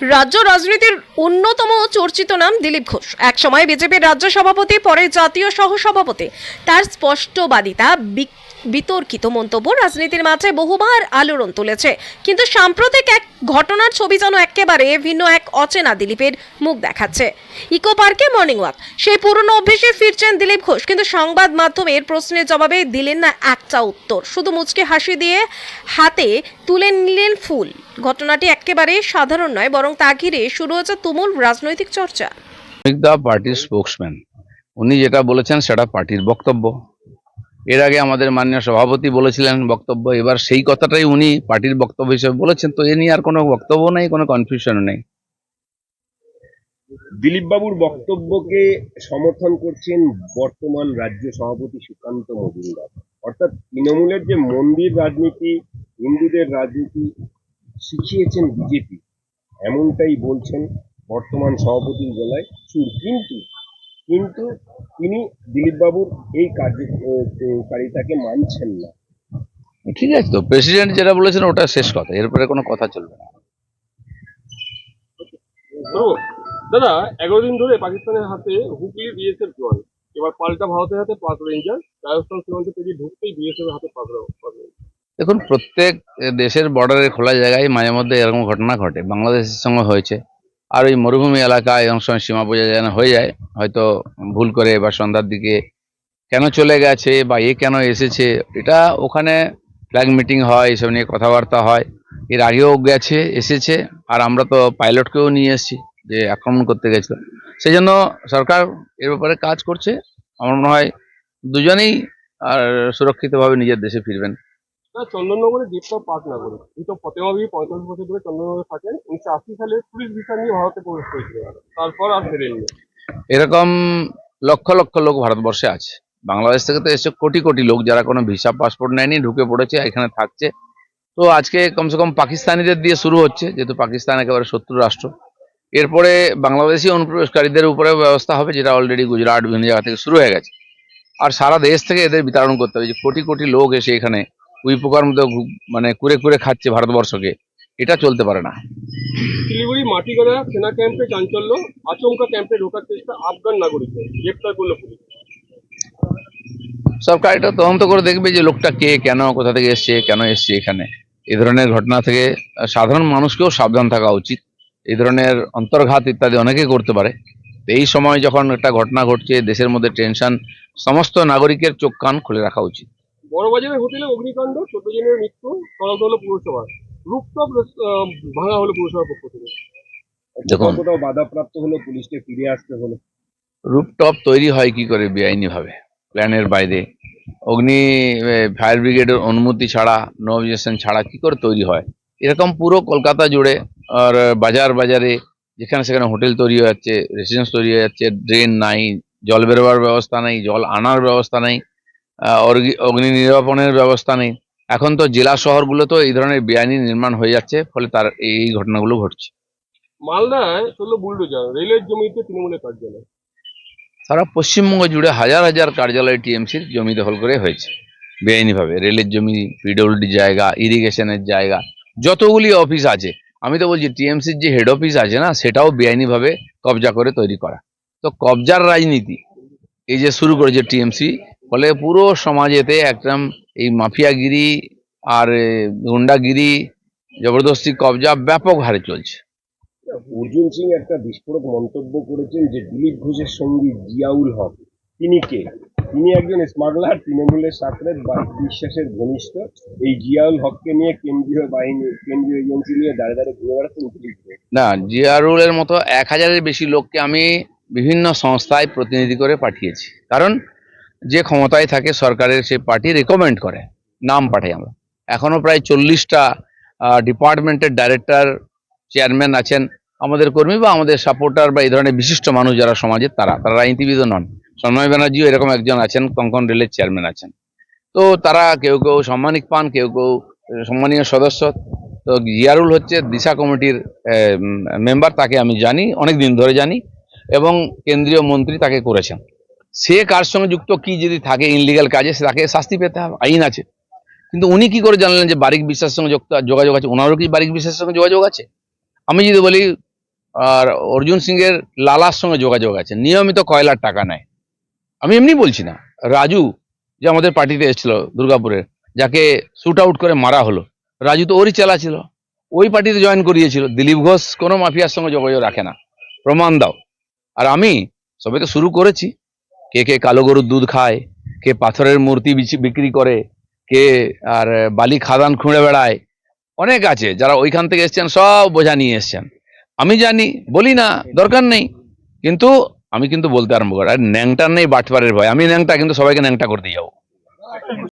রাজ্য রাজনীতির অন্যতম চর্চিত নাম দিলীপ ঘোষ। একসময় বিজেপির রাজ্য সভাপতি, পরে জাতীয় সহসভাপতি। তার স্পষ্টবাদিতা বিতর্কিত মন্তব্য রাজনীতির মাঝে বহুবার আলোড়ন তুলেছে। কিন্তু সাম্প্রতিক এক ঘটনার ছবি যেন একেবারে ভিন্ন এক অচেনা দিলীপের মুখ দেখাচ্ছে। ইকো পার্কে মর্নিং ওয়াক, সেই পুরনো অভ্যেসে ফিরছেন দিলীপ ঘোষ, কিন্তু সংবাদ মাধ্যমের প্রশ্নের জবাবে দিলেন না একটা উত্তর। শুধু মুচকে হাসি দিয়ে হাতে তুলে নিলেন ফুল। ঘটনাটি একেবারে সাধারণ নয়, বরং তা ঘিরে শুরু হয়েছে তুমুল রাজনৈতিক চর্চা। পার্টির স্পোক্সম্যান উনি যেটা বলেছেন, সেটা পার্টির বক্তব্য। এর আগে আমাদের মাননীয় সভাপতি বলেছিলেন বক্তব্য, এবার সেই কথাটাই উনি পার্টির বক্তব্য হিসেবে বলেছেন, তো এ নিয়ে আর কোনো বক্তব্য নেই, কোনো কনফিউশন নেই। দিলীপ বাবুর বক্তব্যকে সমর্থন করছেন বর্তমান রাজ্য সভাপতি সুকান্ত মজুমদার। অর্থাৎ তৃণমূলের যে মন্দির রাজনীতি, হিন্দুদের রাজনীতি, শিখিয়েছেন বিজেপি। এমনটাই বলছেন বর্তমান সভাপতির সুর। কিন্তু কিন্তু তিনি দিলীপ বাবুর এই কার্যকারিতাকে মানছেন না। ঠিক আছে তো প্রেসিডেন্ট যেটা বলেছেন ওটা শেষ কথা এরপরে কোনো কথা চলবে না। তো দাদা এগারো দিন ধরে পাকিস্তানের হাতে হুগলি বিএসএফ জওয়ান এবার পাল্টা ভারতের হাতে পাক রেঞ্জার রাজস্থান সীমান্ত পেরিয়ে ঢুকতেই বিএসএফ এর হাতে রা- দেখুন প্রত্যেক দেশের বর্ডারে খোলা জায়গায় মাঝে মধ্যে এরকম ঘটনা ঘটে বাংলাদেশের সঙ্গে হয়েছে। আর ওই মরুভূমি এলাকায় অনেক সময় সীমা বোঝা যেন হয়ে যায়। হয়তো ভুল করে বা সন্ধ্যার দিকে কেন চলে গেছে বা এ কেন এসেছে, এটা ওখানে ফ্ল্যাগ মিটিং হয়, এসব নিয়ে কথাবার্তা হয়। এর আগেও গেছে, এসেছে, আর আমরা তো পাইলটকেও নিয়ে এসেছি যে আক্রমণ করতে গেছিল। সেই জন্য সরকার এর ব্যাপারে কাজ করছে। আমার মনে হয় দুজনেই আর সুরক্ষিতভাবে নিজের দেশে ফিরবেন। চন্দননগরে গ্রেপ্তার পাক নাগরিক এই তো ফতেমাবি পঁয়তাল্লিশ বছর ধরে চন্দননগরে থাকেন। উনিশশো আশি সালে পুলিশ ভিসা নিয়ে ভারতে প্রবেশ করেছিলেন তারপর আর ফেরেননি। এরকম লক্ষ লক্ষ লোক ভারতবর্ষে আছে। বাংলাদেশ থেকে তো এসে কোটি কোটি লোক যারা কোনো ভিসা, পাসপোর্ট নেয়নি, ঢুকে পড়েছে, এখানে থাকছে। তো আজকে কমসে কম পাকিস্তানিদের দিয়ে শুরু হচ্ছে, যেহেতু পাকিস্তান একেবারে শত্রু রাষ্ট্র। এরপরে বাংলাদেশি অনুপ্রবেশকারীদের উপরে ব্যবস্থা হবে, যেটা অলরেডি গুজরাট বিভিন্ন জায়গা থেকে শুরু হয়ে গেছে। আর সারা দেশ থেকে এদের বিতরণ করতে হবে, যে কোটি কোটি লোক এসে এখানে উই পোকার মতো মানে কুরে কুরে খাচ্ছে ভারতবর্ষকে। এটা চলতে পারে না। শিলিগুড়ি মাটিগড়া সেনা ক্যাম্পে চাঞ্চল্য আচমকা ক্যাম্পে ঢোকার চেষ্টা আফগান গ্রেপ্তার করল পুলিশ। সরকার এটা তদন্ত করে দেখবে যে লোকটা কে কেন কোথা থেকে এসছে কেন এসছে এখানে। এই ধরনের ঘটনা থেকে সাধারণ মানুষকেও সাবধান থাকা উচিত। এই ধরনের অন্তর্ঘাত ইত্যাদি অনেকে করতে পারে। এই সময় যখন একটা ঘটনা ঘটছে দেশের মধ্যে টেনশন সমস্ত নাগরিকের চোখ কান খুলে রাখা উচিত। বড়বাজারের হোটেলে অগ্নিকাণ্ড চোদ্দ জনের মৃত্যু তদন্ত হলো পুরসভা। রুপটপ ভাঙা হলো পুরসভার পক্ষ থেকে। দেখুন। কোথাও বাধাপ্রাপ্ত হলো পুলিশকে ফিরে আসতে হলো। রুপটপ তৈরি হয় কি করে বেআইনিভাবে? প্ল্যানের বাইরে। অগ্নি ফায়ার ব্রিগেডের অনুমতি ছাড়া নো অবজেকশন ছাড়া কি করে তৈরি হয়? এরকম পুরো কলকাতা জুড়ে আর বাজার বাজারে যেখানে সেখানে হোটেল তৈরি হয়ে যাচ্ছে রেসিডেন্স তৈরি হয়ে যাচ্ছে ড্রেন নাই জল বেরোবার ব্যবস্থা নেই জল আনার ব্যবস্থা নেই। অগ্নি নির্বাপনের ব্যবস্থা নেই। এখন তো জেলা শহরগুলোতেও এই ধরনের বেআইনি নির্মাণ হয়ে যাচ্ছে ফলে তার এই ঘটনাগুলো ঘটছে। মালদায় চলল বুলডোজার রেলের জমিতে তৃণমূলের কার্যালয়। সারা পশ্চিমবঙ্গ জুড়ে হাজার হাজার কার্যালয় টিএমসির জমি দখল করে হয়েছে বেআইনিভাবে। রেলের জমি পিডব্লিউডি জায়গা ইরিগেশনের জায়গা যতগুলি অফিস আছে। আমি তো বলছি টিএমসির যে হেড অফিস আছে না সেটাও বেআইনিভাবে কবজা করে তৈরি করা। তো কবজার রাজনীতি এই যে শুরু করেছে টিএমসি ফলে পুরো সমাজেতে একদম এই মাফিয়াগিরি আর গুন্ডাগিরি জবরদস্তি কবজা ব্যাপক হারে চলছে। অর্জুন সিং একটা বিস্ফোরক মন্তব্য করেছেন যে দিলীপ ঘোষের সঙ্গী জিয়াউল হক। তিনি কে? তিনি একজন স্মাগলার তৃণমূলের সাথে বিশ্বাসের ঘনিষ্ঠ। এই জিয়াউল হককে নিয়ে কেন্দ্রীয় বাহিনী কেন্দ্রীয় এজেন্সি নিয়ে দাঁড়ে দাঁড়িয়ে ঘুরে বেড়াচ্ছেন না জিয়ারুলের মতো এক হাজারের বেশি লোককে আমি বিভিন্ন সংস্থায় প্রতিনিধি করে পাঠিয়েছি। কারণ যে ক্ষমতায় থাকে সরকারের সেই পার্টি রেকমেন্ড করে, নাম পাঠাই আমরা। এখনও প্রায় চল্লিশটা ডিপার্টমেন্টের ডাইরেক্টর চেয়ারম্যান আছেন। আমাদের কর্মী বা আমাদের সাপোর্টার বা এই ধরনের বিশিষ্ট মানুষ যারা সমাজের তারা তারা রাজনীতিবিদও নন। সন্ময় ব্যানার্জিও এরকম একজন আছেন, কঙ্কন রেলের চেয়ারম্যান আছেন। তো তারা কেউ কেউ সম্মানিক পান, কেউ কেউ সম্মানীয় সদস্য। তো জিয়ারুল হচ্ছে দিশা কমিটির মেম্বার তাকে আমি জানি অনেক দিন ধরে জানি। এবং কেন্দ্রীয় মন্ত্রী তাকে করেছেন। সে কার সঙ্গে যুক্ত, কি যদি থাকে ইনলিগাল কাজে তাকে শাস্তি পেতে হবে, আইন আছে। কিন্তু উনি কি করে জানলেন যে বারিক বিশ্বাসের সঙ্গে যোগাযোগ আছে? ওনারও কি বারিক বিশ্বাসের সঙ্গে যোগাযোগ আছে? আমি যদি বলি, আর অর্জুন সিং এর লালার সঙ্গে যোগাযোগ আছে, নিয়মিত কয়লার টাকা নেয়। আমি এমনি বলছি না, রাজু যে আমাদের পার্টিতে এসেছিল দুর্গাপুরের, যাকে শুট আউট করে মারা হলো, রাজু তো ওরই চেলা ছিল। ওই পার্টিতে জয়েন করিয়েছিল, দিলীপ ঘোষ কোনো মাফিয়ার সঙ্গে যোগাযোগ রাখে না। প্রমাণ দাও। আর আমি সবে তো শুরু করেছি কে কে কালো গরুর দুধ খায়, কে পাথরের মূর্তি বিক্রি করে, কে আর বালি খাদান খুঁড়ে বেড়ায়, অনেক আছে যারা ওইখান থেকে এসছেন, সব বোঝা নিয়ে এসছেন। আমি জানি, বলি না, দরকার নেই। কিন্তু আমি কিন্তু বলতে আরম্ভ করি, আর ন্যাংটার নেই বাটপারের ভয়। আমি ন্যাংটা, কিন্তু সবাইকে ন্যাংটা করতে যাব।